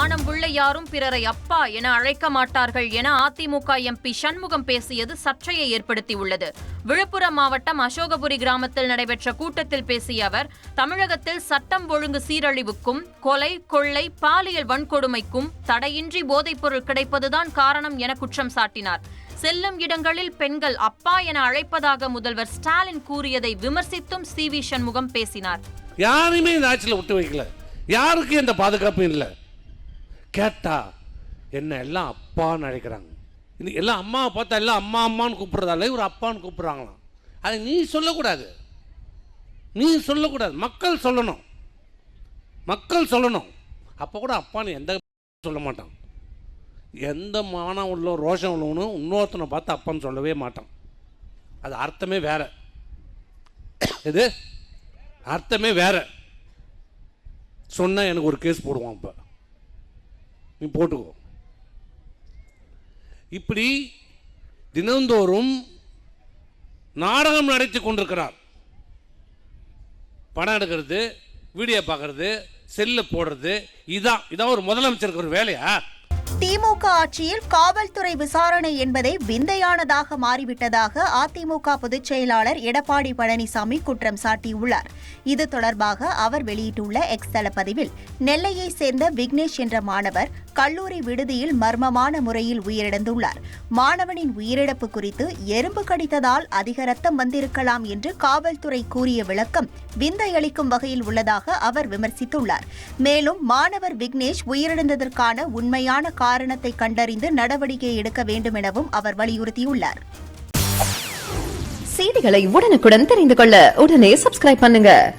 மானம் உள்ள யாரும் பிறரை அப்பா என அழைக்க மாட்டார்கள் என அதிமுக எம்பி சண்முகம் பேசியது சர்ச்சையை ஏற்படுத்தியுள்ளது. விழுப்புரம் மாவட்டம் அசோகபுரி கிராமத்தில் நடைபெற்ற கூட்டத்தில் பேசிய அவர் தமிழகத்தில் சட்டம் ஒழுங்கு சீரழிவுக்கும் கொலை கொள்ளை பாலியல் வன்கொடுமைக்கும் தடையின்றி போதைப்பொருள் கிடைப்பதுதான் காரணம் என குற்றம் சாட்டினார். செல்லும் இடங்களில் பெண்கள் அப்பா என அழைப்பதாக முதல்வர் ஸ்டாலின் கூறியதை விமர்சித்தும் சி வி சண்முகம் பேசினார். யாருமே இந்த ஆட்சியில் விட்டு வைக்கல. யாருக்கும் எந்த பாதுகாப்பும் இல்லை. கேட்டா என்ன எல்லாம் அப்பான்னு அழைக்கிறாங்க இது எல்லாம் அம்மாவை பார்த்தா எல்லாம் அம்மா அம்மான்னு கூப்பிட்றதால இவர் அப்பான்னு கூப்பிட்றாங்களாம். அதை நீ சொல்லக்கூடாது. நீ சொல்லக்கூடாது. மக்கள் சொல்லணும். மக்கள் சொல்லணும். அப்போ கூட அப்பான்னு எந்த சொல்ல மாட்டான். எந்த மானம் உள்ள ரோஷம் உள்ளவனும் இன்னொருத்தனை பார்த்து அப்பான்னு சொல்லவே மாட்டான். அது அர்த்தமே வேற. இது அர்த்தமே வேற. சொன்னால் எனக்கு ஒரு கேஸ் போடுவான் இப்போ. நீ போட்டுக்கோ. இப்படி தினந்தோறும் நாடகம் நடத்தி கொண்டிருக்கிறார். படம் எடுக்கிறது வீடியோ பார்க்கறது செல்ல போடுறது இதான் இதான் ஒரு முதலமைச்சருக்கு ஒரு வேலையா? திமுக ஆட்சியில் காவல்துறை விசாரணை என்பதை விந்தையானதாக மாறிவிட்டதாக அதிமுக பொதுச் செயலாளர் எடப்பாடி பழனிசாமி குற்றம் சாட்டியுள்ளார். இது தொடர்பாக அவர் வெளியிட்டுள்ள எக்ஸ் தள பதிவில் நெல்லையை சேர்ந்த விக்னேஷ் என்ற மாணவர் கல்லூரி விடுதியில் மர்மமான முறையில் உயிரிழந்துள்ளார். மாணவனின் உயிரிழப்பு குறித்து எறும்பு கடித்ததால் அதிக ரத்தம் வந்திருக்கலாம் என்று காவல்துறை கூறிய விளக்கம் விந்தையளிக்கும் வகையில் உள்ளதாக அவர் விமர்சித்துள்ளார். மேலும் மாணவர் விக்னேஷ் உயிரிழந்ததற்கான உண்மையான காரணத்தை கண்டறிந்து நடவடிக்கை எடுக்க வேண்டும் எனவும் அவர் வலியுறுத்தியுள்ளார். செய்திகளை உடனுக்குடன் தெரிந்து கொள்ள உடனே சப்ஸ்கிரைப் பண்ணுங்க.